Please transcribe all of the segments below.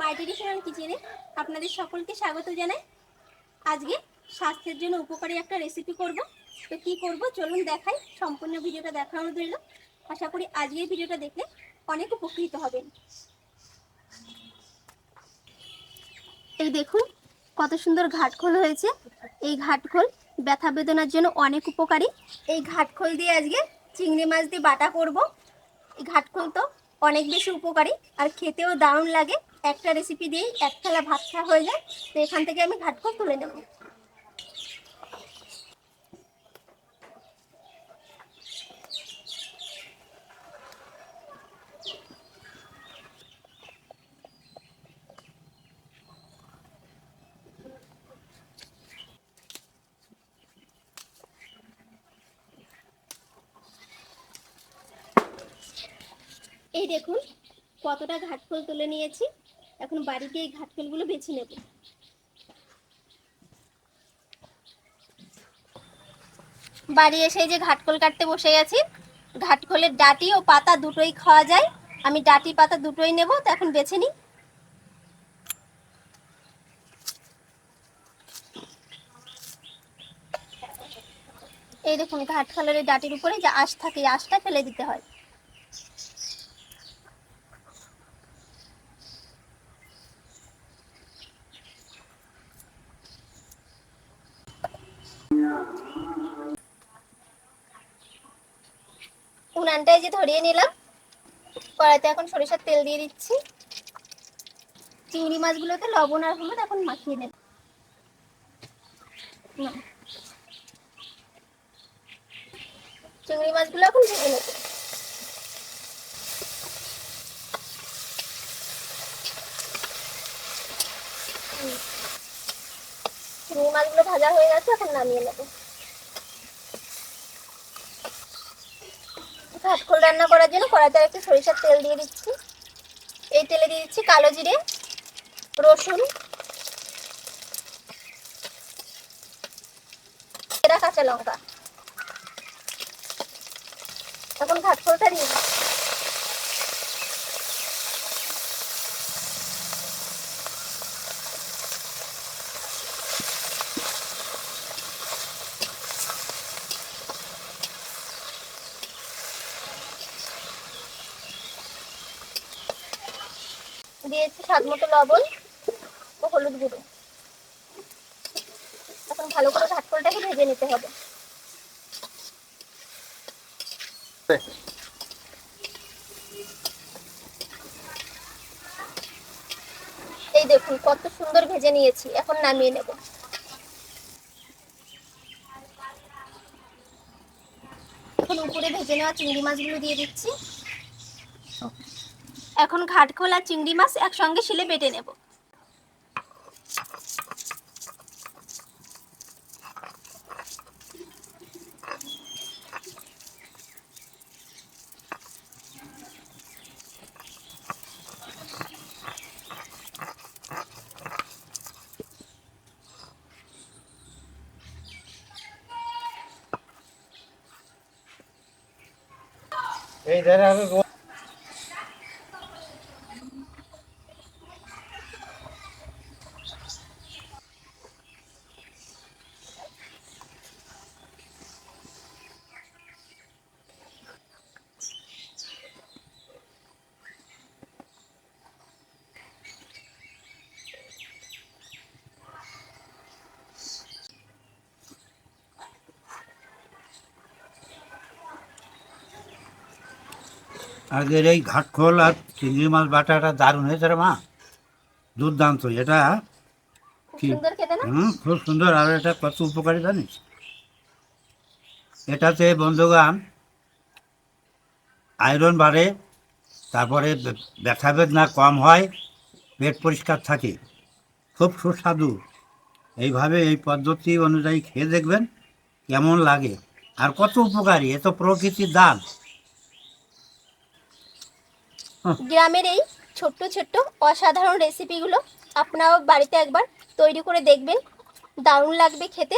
মাই traditional কিচেনে। আপনাদের সকলকে স্বাগত জানাই। আজকে স্বাস্থ্যের জন্য উপকারী একটা রেসিপি করব। তো কি করব? চলুন দেখাই। সম্পূর্ণ ভিডিওটা দেখানো রইল। আশা করি আজকের ভিডিওটা দেখলে অনেক উপকৃত হবেন। এই দেখুন, কত সুন্দর ঘাটখোল হয়েছে। এই ঘাটখোল ব্যথা বেদনার জন্য অনেক উপকারী। এই ঘাটখোল দিয়ে আজকে চিংড়ি মাছ দিয়ে বাটা করব। এই ঘাটখোল তো অনেক বেশি উপকারী আর খেতেও দারুণ লাগে। একটা রেসিপি দিয়েই এক থালা ভাত খাওয়া হয়ে যায়। তো এখান থেকে আমি ঘাটখোল তুলে নেব। এই দেখুন, কতটা ঘাটফল তুলে নিয়েছি। এখন বাড়িতে এই ঘাটফলগুলো বেছে নেব। বাড়ি এসে যে ঘাটকল কাটতে বসে গেছি। ঘাটকলের ডাটি ও পাতা দুটোই খাওয়া যায়। আমি ডাটি পাতা দুটোই নেব, তো এখন বেছে নিই। এই দেখুন ঘাটকলের এই ডাটির উপরে যে আঁশ থাকে আঁশটা ফেলে দিতে হয়। উনানটায় যে ধরিয়ে নিলাম। কড়াইতে এখন সরিষার তেল দিয়ে দিচ্ছি। চিংড়ি মাছগুলোতে লবণ আর হলুদ এখন মাখিয়ে নেব। চিংড়ি মাছগুলো এখন ভেজে নেব। চিংড়ি মাছগুলো ভাজা হয়ে গেছে, এখন নামিয়ে নেব। কাঠখোল রান্না করার জন্য কড়াইতে একটু সরিষার তেল দিয়ে দিচ্ছি এই তেলে দিয়ে দিচ্ছি কালো জিরে, রসুন কাঁচা লঙ্কা এখন ভাতখোলটা দিয়ে দিচ্ছি। দিয়েছি স্বাদ মতো লবণ ও হলুদ গুঁড়ো। এখন ভালো করে ঘাটকলটাকে ভেজে নিতে হবে। এই দেখুন, কত সুন্দর ভেজে নিয়েছি, এখন নামিয়ে নেব। এখন উপরে ভেজে নেওয়া চিংড়ি মাছগুলো দিয়ে দিচ্ছি। এখন ঘাটখোল চিংড়ি মাছ একসঙ্গে শিলে বেটে নেব। এই আগের এই ঘাটখোল আর চিংড়ি মাছ বাটাটা দারুণ হয়েছে রে মা। দুর্দান্ত এটা হুম খুব সুন্দর আর এটা কত উপকারী জানিস? এটাতে বন্ধুগান আয়রন বাড়ে তারপরে ব্যথা বেদনা কম হয় পেট পরিষ্কার থাকে। খুব সুস্বাদু। এইভাবে এই পদ্ধতি অনুযায়ী খেয়ে দেখবেন কেমন লাগে। আর কত উপকারী এ তো প্রকৃতির দান গ্রামের এই ছোট্ট ছোট্ট অসাধারণ রেসিপিগুলো আপনারাও বাড়িতে একবার তৈরি করে দেখবেন। দারুণ লাগবে খেতে।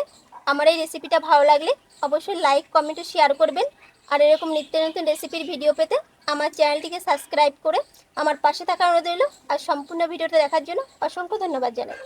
আমার এই রেসিপিটা ভালো লাগলে অবশ্যই লাইক কমেন্ট শেয়ার করবেন। আর এরকম নিত্য নতুন রেসিপির ভিডিও পেতে আমার চ্যানেলটিকে সাবস্ক্রাইব করে আমার পাশে থাকা অনুরোধ রইল। আর সম্পূর্ণ ভিডিওটা দেখার জন্য অসংখ্য ধন্যবাদ জানাই।